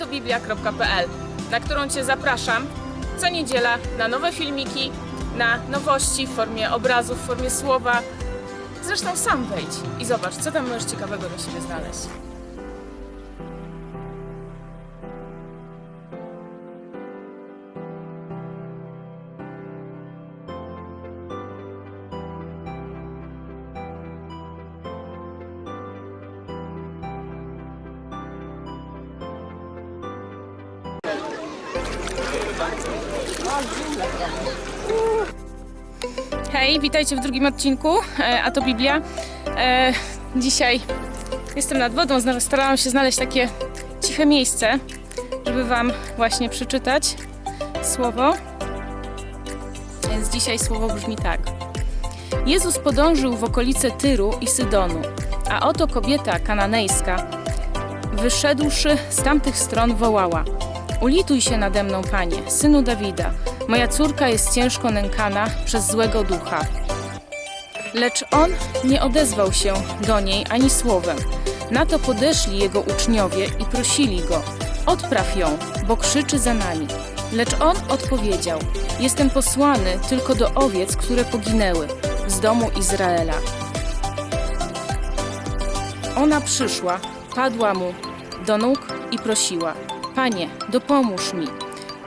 to biblia.pl, na którą Cię zapraszam co niedziela na nowe filmiki, na nowości w formie obrazu, w formie słowa. Zresztą sam wejdź i zobacz, co tam możesz ciekawego dla siebie znaleźć. Hej, witajcie w drugim odcinku, e, a to Biblia. E, dzisiaj jestem nad wodą, starałam się znaleźć takie ciche miejsce, żeby Wam właśnie przeczytać słowo. Więc dzisiaj słowo brzmi tak. Jezus podążył w okolice Tyru i Sydonu, a oto kobieta kananejska, wyszedłszy z tamtych stron, wołała: Ulituj się nade mną, panie, synu Dawida. Moja córka jest ciężko nękana przez złego ducha. Lecz on nie odezwał się do niej ani słowem. Na to podeszli jego uczniowie i prosili go: Odpraw ją, bo krzyczy za nami. Lecz on odpowiedział: Jestem posłany tylko do owiec, które poginęły z domu Izraela. Ona przyszła, padła mu do nóg i prosiła: Panie, dopomóż mi.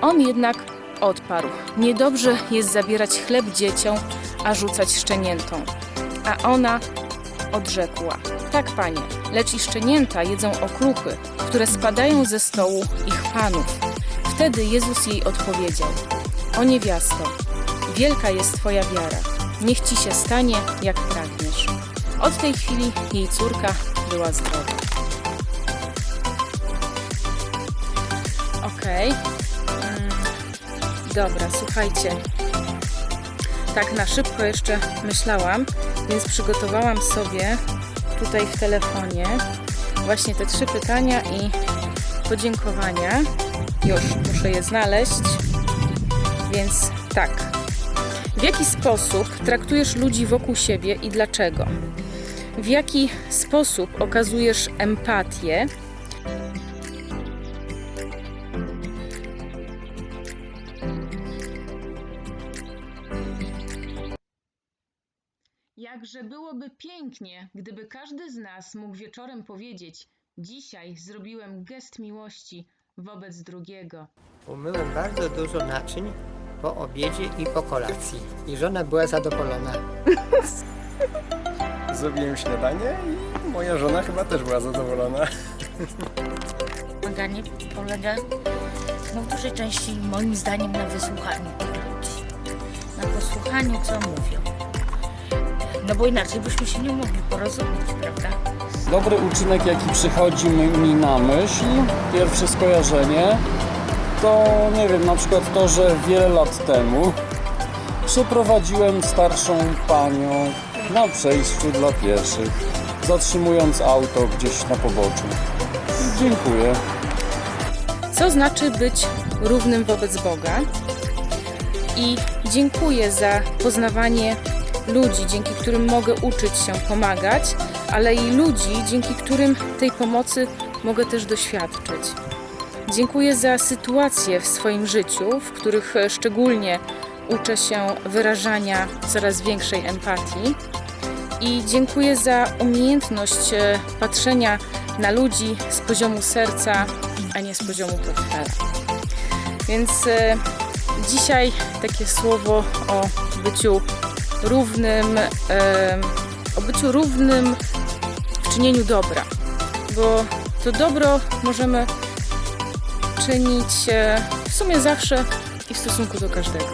On jednak odparł: Niedobrze jest zabierać chleb dzieciom, a rzucać szczeniętom. A ona odrzekła: Tak, panie, lecz i szczenięta jedzą okruchy, które spadają ze stołu ich panów. Wtedy Jezus jej odpowiedział: O niewiasto, wielka jest twoja wiara. Niech ci się stanie, jak pragniesz. Od tej chwili jej córka była zdrowa. Okej. Mm, Dobra, słuchajcie. Tak na szybko jeszcze myślałam, więc przygotowałam sobie tutaj w telefonie właśnie te trzy pytania i podziękowania. Już muszę je znaleźć. Więc tak. W jaki sposób traktujesz ludzi wokół siebie i dlaczego? W jaki sposób okazujesz empatię Jakże byłoby pięknie, gdyby każdy z nas mógł wieczorem powiedzieć: Dzisiaj zrobiłem gest miłości wobec drugiego. Umyłem bardzo dużo naczyń po obiedzie i po kolacji. I żona była zadowolona. Zrobiłem śniadanie i moja żona chyba też była zadowolona. Pomaganie polega no, w dużej części moim zdaniem na wysłuchaniu tych ludzi. Na posłuchaniu, co mówią. No bo inaczej byśmy się nie mogli porozumieć, prawda? Dobry uczynek, jaki przychodzi mi na myśl, pierwsze skojarzenie, to nie wiem, na przykład to, że wiele lat temu przeprowadziłem starszą panią na przejściu dla pieszych, zatrzymując auto gdzieś na poboczu. Dziękuję. Co znaczy być równym wobec Boga? I dziękuję za poznawanie ludzi, dzięki którym mogę uczyć się pomagać, ale i ludzi, dzięki którym tej pomocy mogę też doświadczyć. Dziękuję za sytuacje w swoim życiu, w których szczególnie uczę się wyrażania coraz większej empatii. I dziękuję za umiejętność e, patrzenia na ludzi z poziomu serca, a nie z poziomu portfela. Więc e, dzisiaj takie słowo o byciu równym, o byciu równym w czynieniu dobra, bo to dobro możemy czynić e, w sumie zawsze i w stosunku do każdego.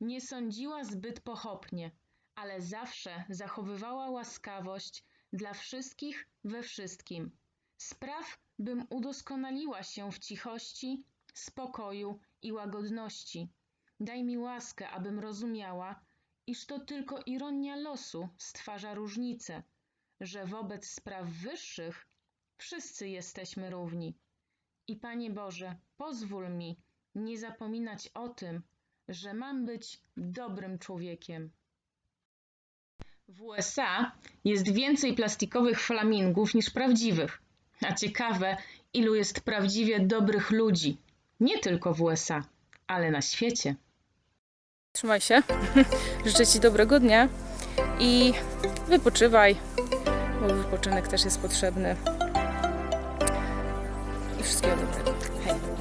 Nie sądziła zbyt pochopnie, ale zawsze zachowywała łaskawość dla wszystkich we wszystkim. Spraw, bym udoskonaliła się w cichości, spokoju i łagodności. Daj mi łaskę, abym rozumiała, iż to tylko ironia losu stwarza różnice, że wobec spraw wyższych wszyscy jesteśmy równi. I Panie Boże, pozwól mi nie zapominać o tym, że mam być dobrym człowiekiem. W USA jest więcej plastikowych flamingów niż prawdziwych. A ciekawe, ilu jest prawdziwie dobrych ludzi. Nie tylko w USA, ale na świecie. Trzymaj się. Życzę Ci dobrego dnia i wypoczywaj, bo wypoczynek też jest potrzebny. I wszystkiego dobrego.